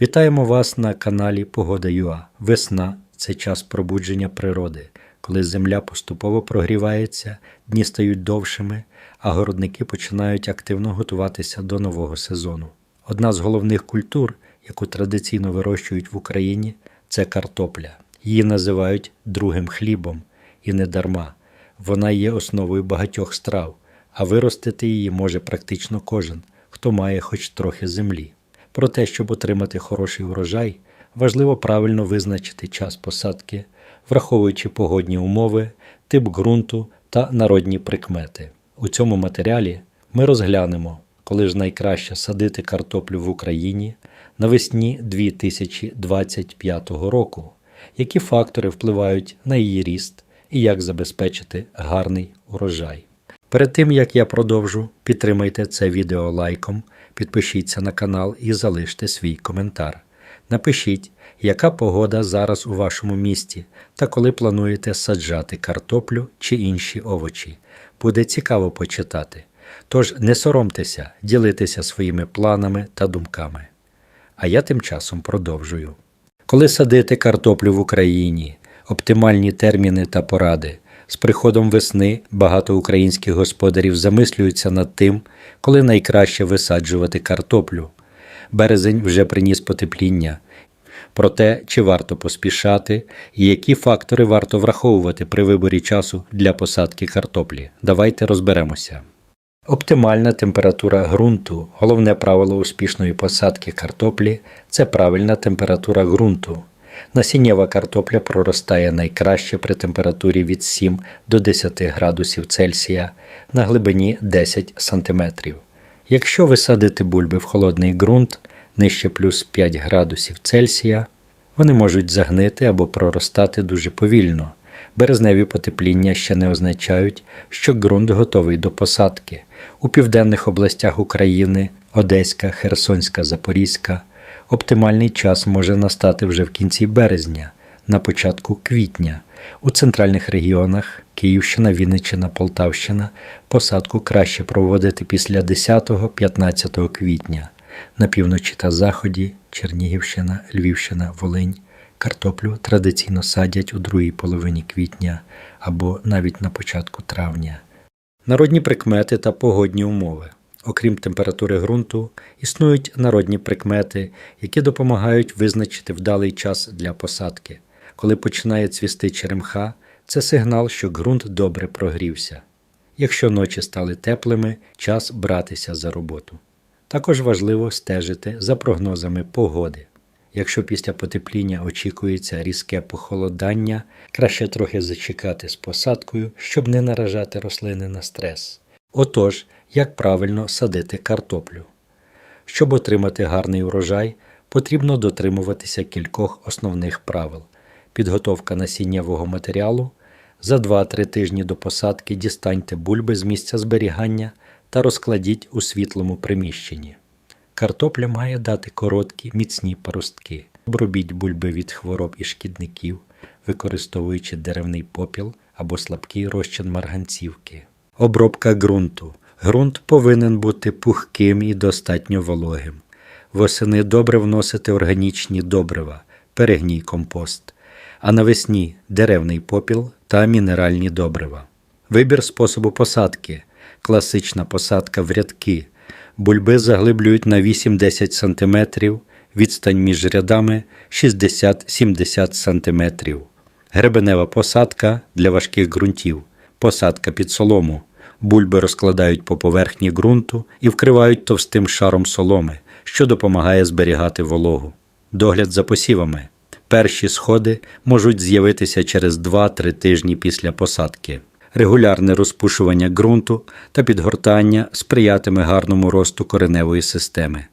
Вітаємо вас на каналі Погода ЮА. Весна це час пробудження природи, коли земля поступово прогрівається, дні стають довшими, а городники починають активно готуватися до нового сезону. Одна з головних культур, яку традиційно вирощують в Україні, це картопля. Її називають другим хлібом, і не дарма. Вона є основою багатьох страв, а виростити її може практично кожен, хто має хоч трохи землі. Про те, щоб отримати хороший урожай, важливо правильно визначити час посадки, враховуючи погодні умови, тип ґрунту та народні прикмети. У цьому матеріалі ми розглянемо, коли ж найкраще садити картоплю в Україні навесні 2025 року, які фактори впливають на її ріст і як забезпечити гарний урожай. Перед тим як я продовжу, підтримайте це відео лайком, підпишіться на канал і залиште свій коментар. Напишіть, яка погода зараз у вашому місті та коли плануєте саджати картоплю чи інші овочі. Буде цікаво почитати. Тож не соромтеся ділитися своїми планами та думками. А я тим часом продовжую. Коли садити картоплю в Україні, оптимальні терміни та поради. З приходом весни багато українських господарів замислюються над тим, коли найкраще висаджувати картоплю. Березень вже приніс потепління. Про те, чи варто поспішати і які фактори варто враховувати при виборі часу для посадки картоплі. Давайте розберемося. Оптимальна температура ґрунту. Головне правило успішної посадки картоплі це правильна температура ґрунту. Насіннєва картопля проростає найкраще при температурі від 7 до 10 градусів Цельсія на глибині 10 см. Якщо ви садите бульби в холодний ґрунт нижче плюс 5 градусів Цельсія, вони можуть загнити або проростати дуже повільно. Березневі потепління ще не означають, що ґрунт готовий до посадки. У південних областях України Одеська, Херсонська, Запорізька оптимальний час може настати вже в кінці березня, на початку квітня. У центральних регіонах Київщина, Вінниччина, Полтавщина посадку краще проводити після 10-15 квітня. На півночі та заході Чернігівщина, Львівщина, Волинь. Картоплю традиційно садять у другій половині квітня або навіть на початку травня. Народні прикмети та погодні умови. Окрім температури ґрунту, існують народні прикмети, які допомагають визначити вдалий час для посадки. Коли починає цвісти черемха, це сигнал, що ґрунт добре прогрівся. Якщо ночі стали теплими, час братися за роботу. Також важливо стежити за прогнозами погоди. Якщо після потепління очікується різке похолодання, краще трохи зачекати з посадкою, щоб не наражати рослини на стрес. Отож, як правильно садити картоплю. Щоб отримати гарний урожай, потрібно дотримуватися кількох основних правил: підготовка насіннєвого матеріалу. За 2-3 тижні до посадки дістаньте бульби з місця зберігання та розкладіть у світлому приміщенні. Картопля має дати короткі, міцні паростки. Обробіть бульби від хвороб і шкідників, використовуючи деревний попіл або слабкий розчин марганцівки. Обробка ґрунту. Ґрунт повинен бути пухким і достатньо вологим. Восени добре вносити органічні добрива, перегній компост, а навесні деревний попіл та мінеральні добрива. Вибір способу посадки. Класична посадка в рядки. Бульби заглиблюють на 8-10 см, відстань між рядами 60-70 см. Гребенева посадка для важких ґрунтів. Посадка під солому. Бульби розкладають по поверхні ґрунту і вкривають товстим шаром соломи, що допомагає зберігати вологу. Догляд за посівами. Перші сходи можуть з'явитися через 2-3 тижні після посадки. Регулярне розпушування ґрунту та підгортання сприятиме гарному росту кореневої системи.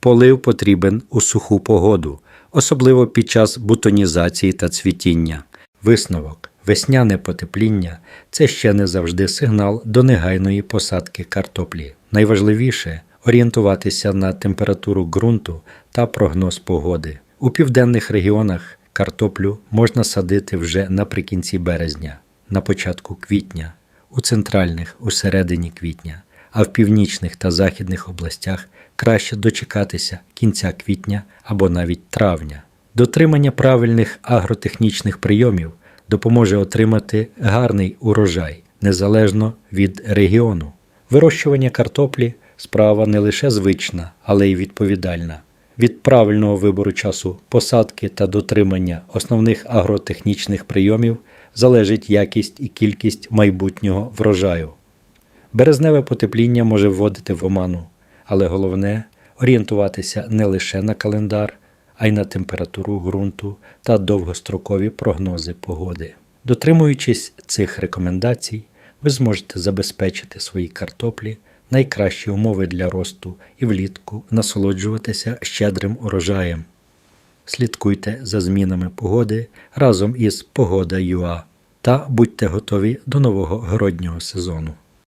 Полив потрібен у суху погоду, особливо під час бутонізації та цвітіння. Висновок. Весняне потепління це ще не завжди сигнал до негайної посадки картоплі. Найважливіше орієнтуватися на температуру ґрунту та прогноз погоди. У південних регіонах картоплю можна садити вже наприкінці березня, на початку квітня, у центральних у середині квітня, а в північних та західних областях краще дочекатися кінця квітня або навіть травня. Дотримання правильних агротехнічних прийомів допоможе отримати гарний урожай незалежно від регіону. Вирощування картоплі справа не лише звична, але й відповідальна. Від правильного вибору часу посадки та дотримання основних агротехнічних прийомів залежить якість і кількість майбутнього врожаю. Березневе потепління може вводити в оману, але головне орієнтуватися не лише на календар, а й на температуру ґрунту та довгострокові прогнози погоди. Дотримуючись цих рекомендацій, ви зможете забезпечити своїй картоплі найкращі умови для росту і влітку насолоджуватися щедрим урожаєм. Слідкуйте за змінами погоди разом із Погода.ua та будьте готові до нового городнього сезону.